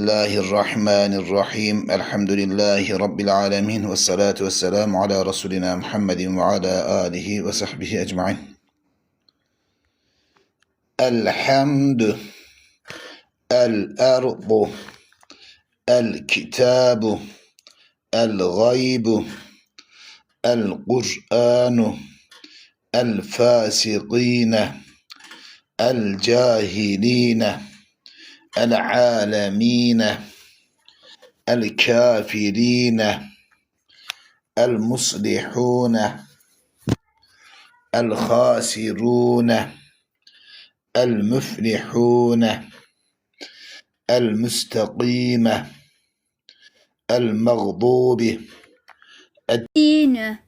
الله الرحمن الرحيم. الحمد لله رب العالمين والصلاة والسلام على رسولنا محمد وعلى آله وصحبه أجمعين. الحمد الأرض الكتاب الغيب القرآن الفاسقين الجاهلين. العالمين الكافرين المصلحون الخاسرون المفلحون المستقيم المغضوب. الدين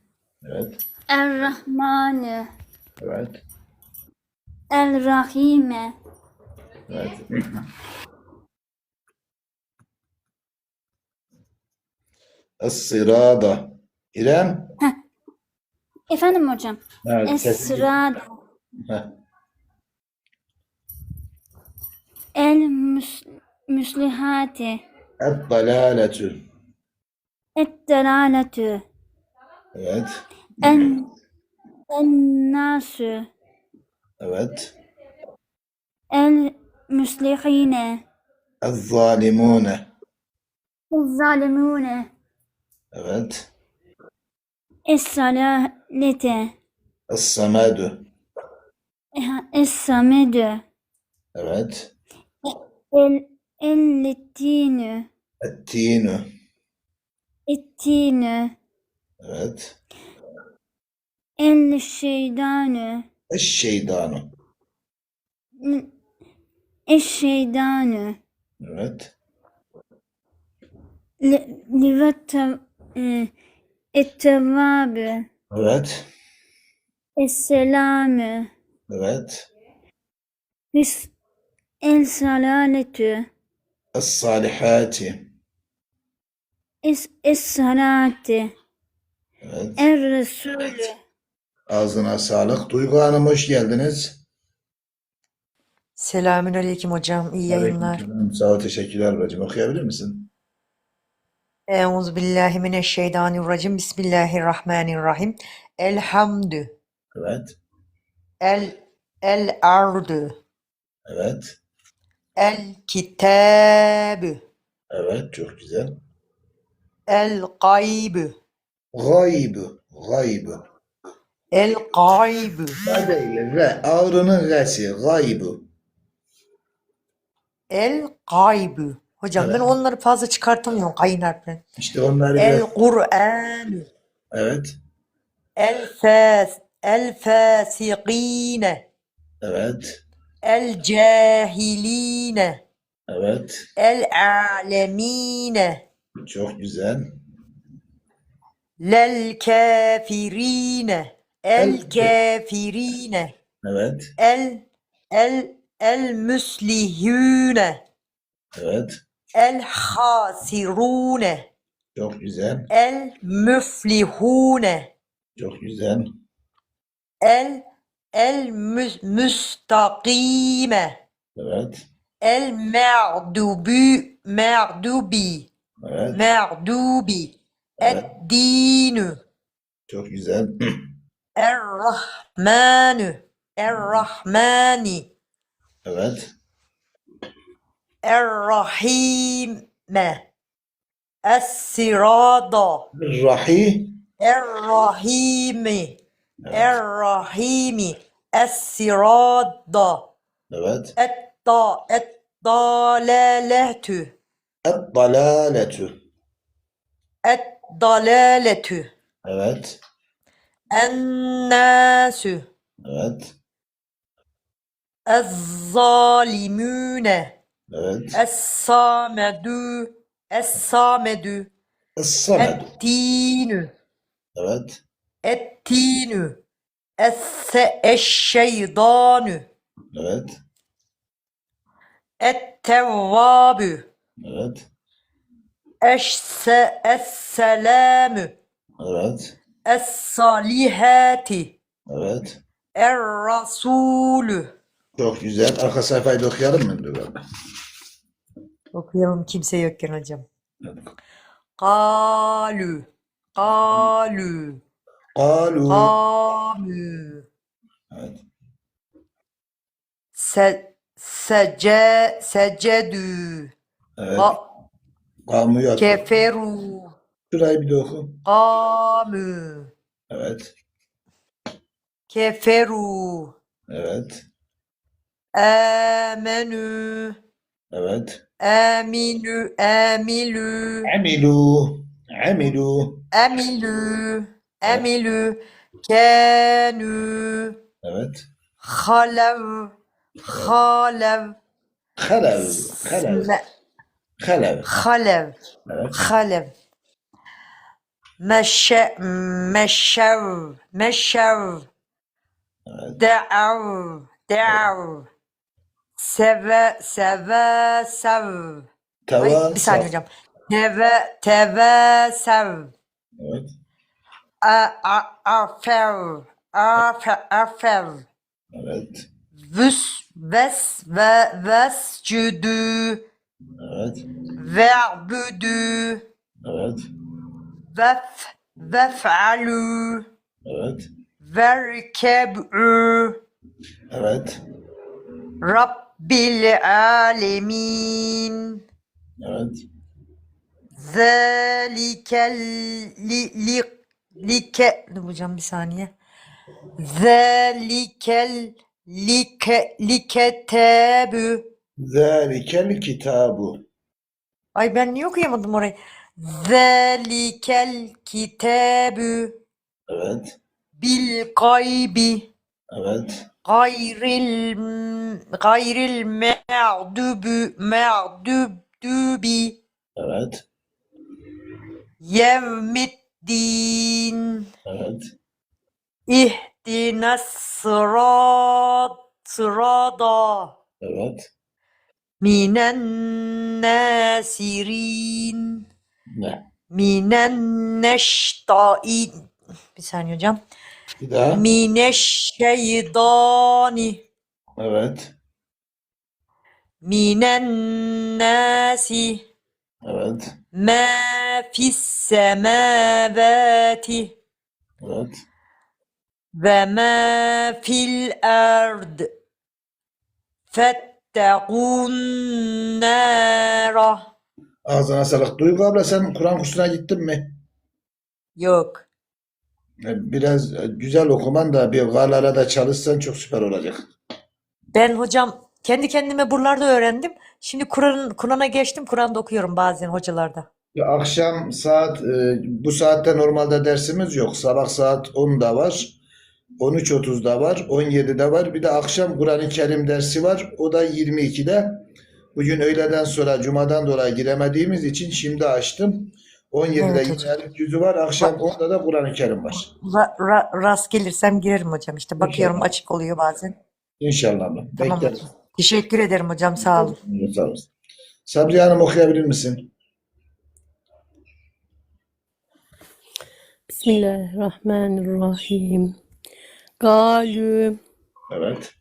Evet, الرحمن evet, الرحيم. Evet. Es-sırada. İrem? Efendim hocam. Evet, Heh, el müs müslihati Et-dalaletü. et dalaletü Evet, en en nasu evet. el müslihine Ez-zalimune. el zalimune Evet. es salalete Es-samedü. es samedü Evet. el ellettinü Et-tinü. ettinü Evet. el şeydanü eş şeydanü Evet. livet ettevabü Evet. Esselamü Evet. Hüs El salaletü Es-salihati. Es Es salati Evet. Er Resulü Ağzına sağlık. Duygu Hanım hoş geldiniz. Selamünaleyküm hocam. İyi yayınlar. Aleykümselam. Sağ ol, teşekkürler bacım. Okuyabilir misin? Euzu billahi mineşşeytanirracim. Bismillahirrahmanirrahim. Elhamdü. Evet. El el ardu. Evet. El kitabü. Evet. Çok güzel. El gaybü. Gaybı. Gaybı. El gaybü. Ne değil? Re. Ağrının resi. Gaybı. El gaybü. Hocam ben Evet. onları fazla çıkartamıyorum kayın harflerini. İşte onları El biraz... Kur'anü. Evet. El fas el fasikine. Evet. El cahiline. Evet. El alemine. Çok güzel. Lel kafirine. El El kafirine. Evet. El el el müslihune. Evet. El hasirune. Çok güzel. El müflihune. Çok güzel. El el müs- müstakime. Evet. El ma'dubi ma'dubi Evet. ma'dubi. Evet. Et dinu. Çok güzel. Er-Rahmanü. Er-Rahmani. Evet. Er-Rahime. Es-Sirada. Rahi. Er-Rahimi. Er-Rahimi. Es-Sirada. Evet. Et-Da. Et-Dalaletü. Et-dalaletü. Et-Dalaletü. Evet. En-Nasü. Evet. Ez-Zalimüne. Evet. Es-Samedü. Es-Samedü. Es-samed. Ettinü. Evet. Ettinü. Es-se- Eşşeydanü. Evet. Ettevvabü. Evet. Eşse esselamü. Evet. Es-salihati. Evet. Er-rasulü. Çok güzel. Arka sayfayı da okuyalım mı? Okuyalım kimse yokken hocam. Hadi. Kalu. Kalu. Kalu. Kamu. Evet. Se, sece, secedü. Evet. Ka, keferu. Şurayı bir de oku. Kamu. Evet. Keferu. Evet. آمنوا Evet. آمنوا آملوا عملوا عملوا أملوا أملوا كانوا Evet. خلوا خالوا خلل خلل م- خلل خلوا Evet. خلوا مشى مشوا مشوا دعوا دعوا Seve, seve, sev. Ay, Tava. bir saniye hocam. Teve, teve, sev. Evet. A, a, afev, afe, afev. Evet. Vüs, ves, ve, vescüdü, Evet. ve'büdü. Evet. Vef, vef'alü, Evet. verkeb'ü, Evet. Rabbil alemin. Evet. Zelikel li, li, like, dur hocam bir saniye. Zelikel like, liketebü. Zalikel kitabu. Ay ben niye okuyamadım orayı? Zelikel kitebü Evet. bil gaybi. Evet. Gayril gayril mağdubi mağdubi Evet. yevmiddin Evet. ihdinas sırat sırada Evet. minen nasirin Ne? minen neştain bir saniye hocam bir daha. Mineşşeytani. Evet. Minen nasi. Evet. Ma fis semavati. Evet. Ve ma fil ard. Fettekun nara. Ağzına sağlık. Duygu abla sen Kur'an kursuna gittin mi? Yok. E, Biraz e, güzel okuman da bir galara da çalışsan çok süper olacak. Ben hocam kendi kendime buralarda öğrendim. Şimdi Kur'an Kur'an'a geçtim. Kur'an'da okuyorum bazen hocalarda. Ya akşam saat e, bu saatte normalde dersimiz yok. Sabah saat 10'da var. 13.30'da var. 17'de var. Bir de akşam Kur'an-ı Kerim dersi var. O da 22'de. Bugün öğleden sonra Cuma'dan dolayı giremediğimiz için şimdi açtım. 17'de Evet. Elif yüzü var. Akşam 10'da da Kur'an-ı Kerim var. Ra- ra- rast gelirsem girerim hocam. İşte bakıyorum İnşallah. açık oluyor bazen. İnşallah. Tamam Bekleriz. Teşekkür ederim hocam. Sağ olun. Sağ olasın. Sabriye Hanım okuyabilir misin? Bismillahirrahmanirrahim. Galü, Evet.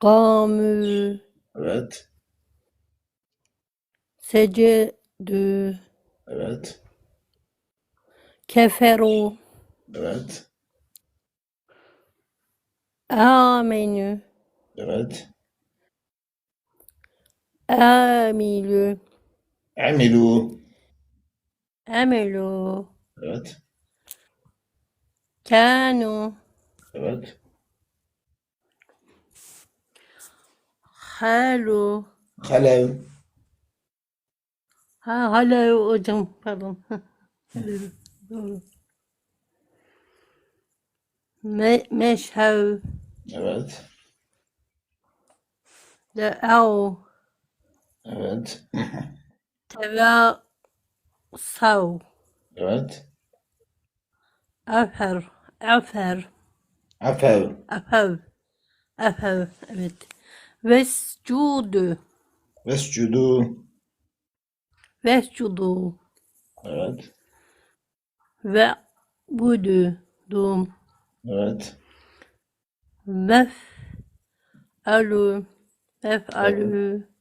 gamü, Evet. secedü, Evet. keferu, Evet. amenü, Evet. amilü, Amilu. emelu, Evet. kanu, Evet. halu. Halev. Ha, hala hocam, pardon. Doğru. Me meşhev, Evet. de'av, Evet. teva, sav, Evet. afer, afer. Afev. Afav. Afav. Evet. Vescudu. Vescudu. Vescudu. Evet. Ve budu. Evet. Vef. Alu. Vef alu.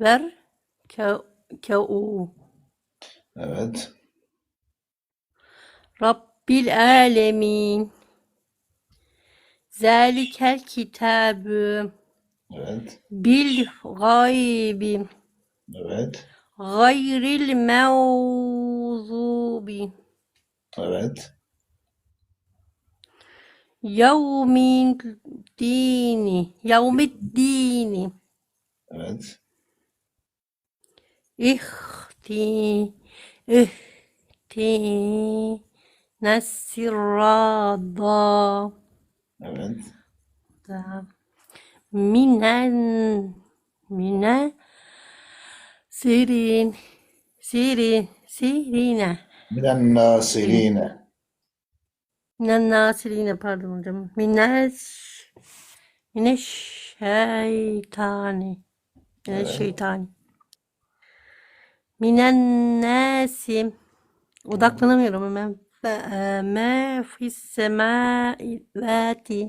ver ke keu Evet. Rabbil alemin Zalikel kitabı Evet. bil gaybi Evet. gayril mağzubi Evet. yevmin dini yevmiddini Evet. ihti ihti nasirada Evet. da minen mine sirin sirin sirine Minen nasirine. minen nasirine pardon hocam. Mines mines şeytani mines Evet. şeytani minen nasim odaklanamıyorum. Hemen me fis semavati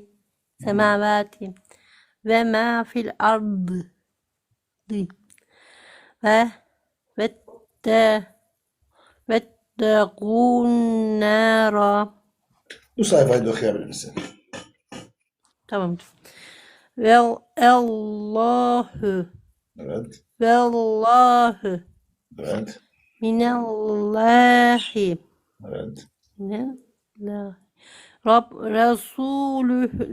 semavati ve ma fil ardı ve ve de ve de nara Bu sayfayı da okuyabilir misin? tamam ve Allahu Evet. ve Allahu Evet. minallahi Evet. minallahi Rab Resulullahi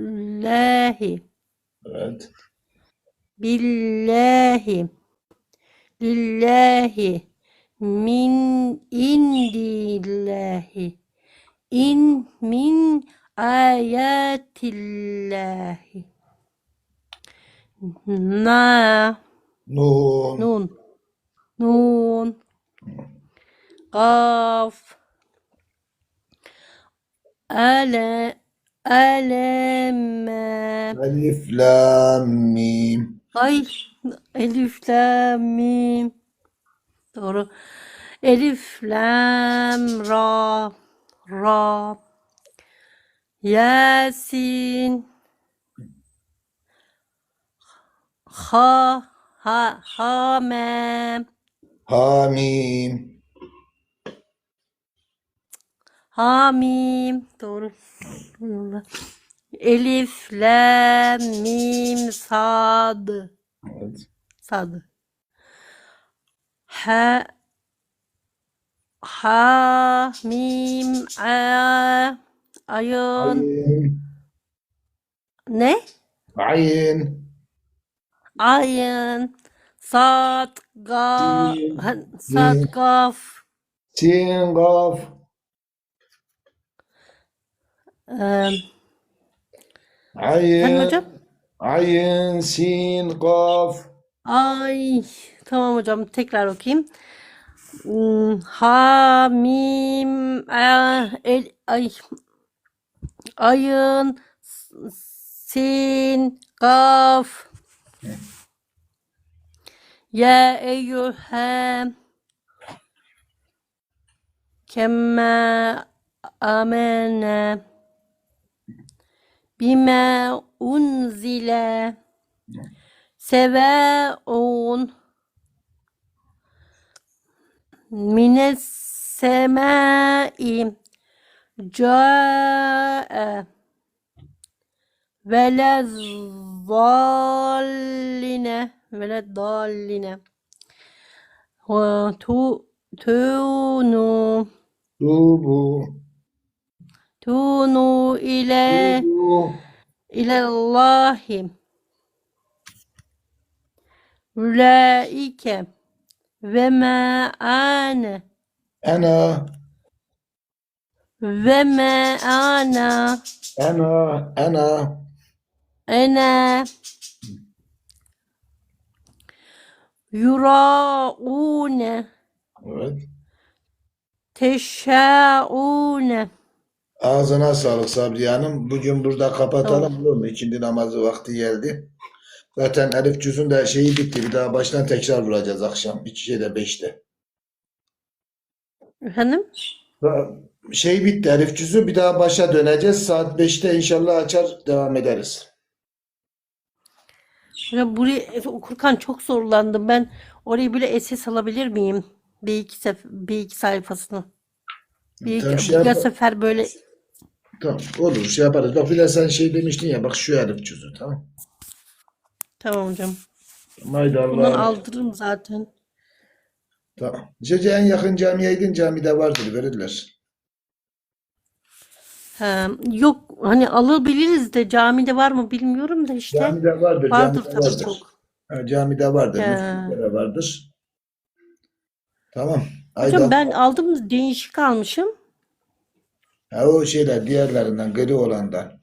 Evet. billahi. Lillahi. Min indillahi in min ayatillahi. Na. Nun. nun. Nun. Qaf ale aleme Elif, lam, mim. Ay Elif Lam Mim. Doğru. Elif Lam Ra Ra Yasin Ha Ha Hamem Hamim. Hamim. Doğru. Yolla. Elif Lam Mim Sad Evet. Sad. Ha Ha Mim A Ayın Ayin. ne? Ayin. Ayın Sad Ga Sin. ha, Sad. Gaf Sin, gaf. Efendim Ayin. hocam? Ayin, sin, gaf. Ay tamam hocam tekrar okuyayım. Hmm, Ha mim a, el, ay ayın s- sin kaf ya eyyühem kemme amene bima unzile sevaun mines semai ca'e velezzalline veledalline ve tu tunu Tubu. Tunu ile Tubu. ilallahi ulaike ve ma ane Ana. ve ma ana Ana. Ana. ene yuraune Evet. teşaune Ağzına sağlık Sabriye Hanım. Bugün burada kapatalım. Tamam. Olur mu? İkindi namazı vakti geldi. Zaten Elif Cüz'ün de şeyi bitti. Bir daha baştan tekrar vuracağız akşam. Bir şeyde beşte. efendim Şey bitti Elif Cüz'ü bir daha başa döneceğiz. Saat 5'te inşallah açar devam ederiz. Hocam burayı okurken çok zorlandım. Ben orayı böyle SS alabilir miyim? Bir iki sef bir iki sayfasını. Bir iki, şey sefer böyle Tamam olur şey yaparız. Bak bir de sen şey demiştin ya bak şu Elif cüzü tamam. tamam hocam. Haydi Bundan aldırırım zaten. Tamam. Cece en yakın camiye gidin camide vardır verirler. Ha, yok hani alabiliriz de camide var mı bilmiyorum da işte. Camide vardır, Vardır camide tabii vardır. çok. Ha, camide vardır, He. müftülere vardır. Tamam. Hocam al- ben aldım değişik almışım. Ha, o şeyler diğerlerinden gri olandan.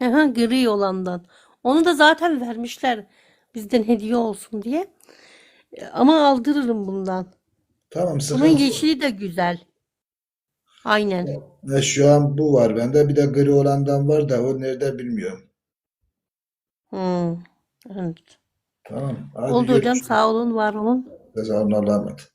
Aha, gri olandan. Onu da zaten vermişler bizden hediye olsun diye. E, Ama aldırırım bundan. Tamam Bunun sıkıntı yok. yeşili de güzel. Aynen. Ve şu an bu var bende. Bir de gri olandan var da o nerede bilmiyorum. Hmm. Evet. Tamam. Hadi Oldu hocam görüşürüz. sağ olun var olun Allah'a emanet.